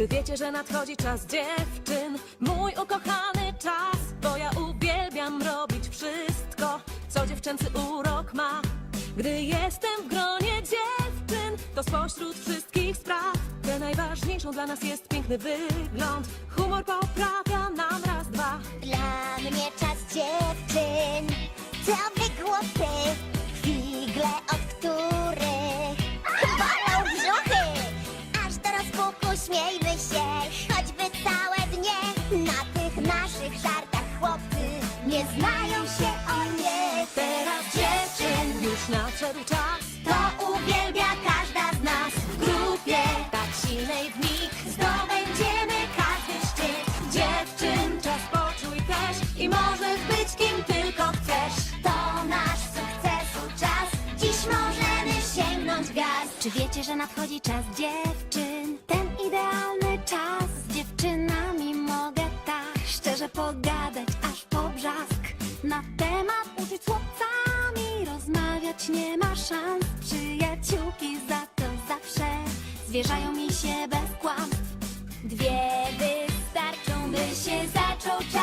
Czy wiecie, że nadchodzi czas dziewczyn? Mój ukochany czas, bo ja uwielbiam robić wszystko, co dziewczęcy urok ma. Gdy jestem w gronie dziewczyn, to spośród wszystkich spraw, tę najważniejszą dla nas jest piękny wygląd. Humor poprawia nam raz, dwa. Dla mnie czas dziewczyn To wygłupy Figle, od Nie znają się o nie Teraz dziewczyn już nadszedł czas. To uwielbia każda z nas W grupie Tak silnej w nich zdobędziemy każdy szczyt dziewczyn. Czas poczuj też i możesz być kim tylko chcesz. To nasz sukcesu czas, dziś możemy sięgnąć gwiazd. Czy wiecie, że nadchodzi czas dziewczyn? Ten idealny czas z dziewczynami mogę tak szczerze pogadać aż po brzask na temat. Uczyć chłopcami Rozmawiać nie ma szans. Przyjaciółki za to zawsze Zwierzają mi się bez kłamstw Dwie wystarczą, by się zaczął czas.